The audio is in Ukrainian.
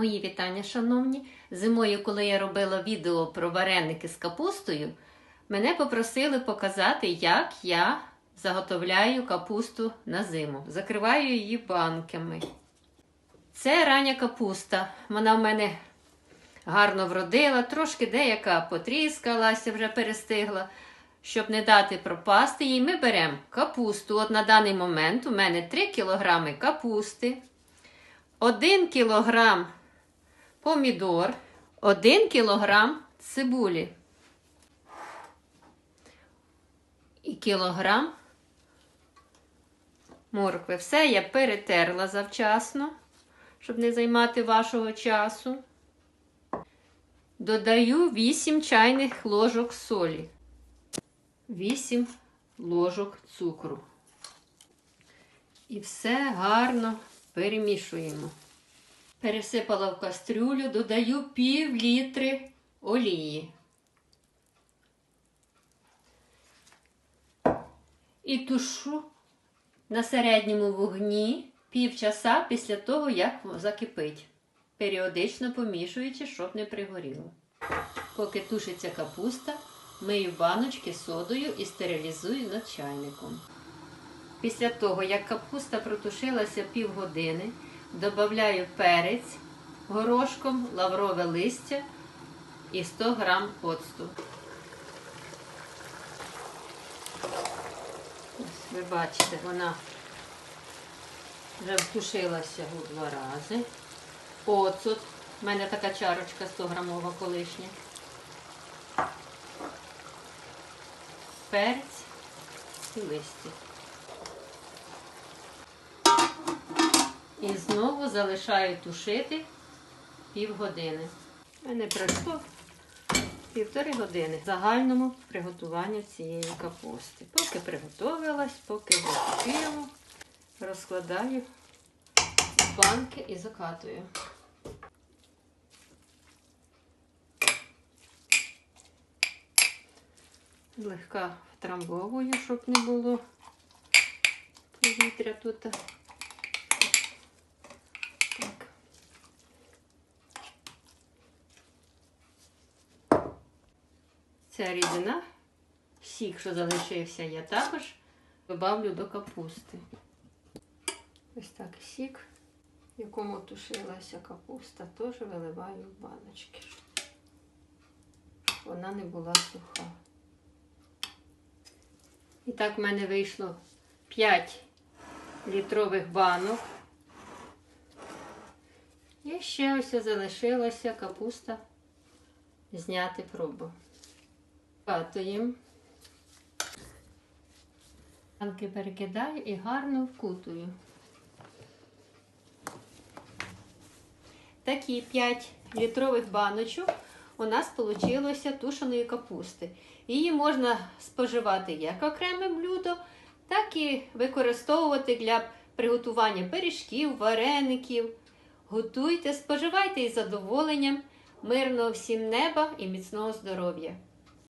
Мої вітання, шановні. Зимою, коли я робила відео про вареники з капустою, мене попросили показати, як я заготовляю капусту на зиму. Закриваю її банками. Це рання капуста. Вона в мене гарно вродила, трошки деяка потріскалася, вже перестигла. Щоб не дати пропасти їй, ми беремо капусту. От на даний момент у мене 3 кг капусти, 1 кг помідор, 1 кг цибулі і кілограм моркви. Все я перетерла завчасно, щоб не займати вашого часу. Додаю 8 чайних ложок солі, 8 ложок цукру. І все гарно перемішуємо. Пересипала в кастрюлю, додаю пів літри олії. І тушу на середньому вогні півчаса після того, як закипить, періодично помішуючи, щоб не пригоріло. Поки тушиться капуста, мию баночки содою і стерилізую над чайником. Після того, як капуста протушилася півгодини, додаю перець горошком, лаврове листя і 100 грам оцту. Ось ви бачите, вона вже втушилася у два рази. Оцут. У мене така чарочка 100 грамова колишня. Перець і листя. І знову залишаю тушити півгодини. У мене пройшло півтори години загальному приготуванню цієї капусти. Поки приготувалась, поки закипіло, розкладаю банки і закатую. Злегка втрамбовую, щоб не було повітря тут. Ця рідина, сік, що залишився, я також добавлю до капусти. Ось так сік, в якому тушилася капуста, теж виливаю в баночки. Щоб вона не була суха. І так в мене вийшло 5 літрових банок. І ще ось залишилася капуста зняти пробу. Катуємо. Банки перекидаю і гарно вкутую. Такі 5 літрових баночок у нас вийшло тушеної капусти. Її можна споживати як окреме блюдо, так і використовувати для приготування пиріжків, вареників. Готуйте, споживайте із задоволенням, мирного всім неба і міцного здоров'я!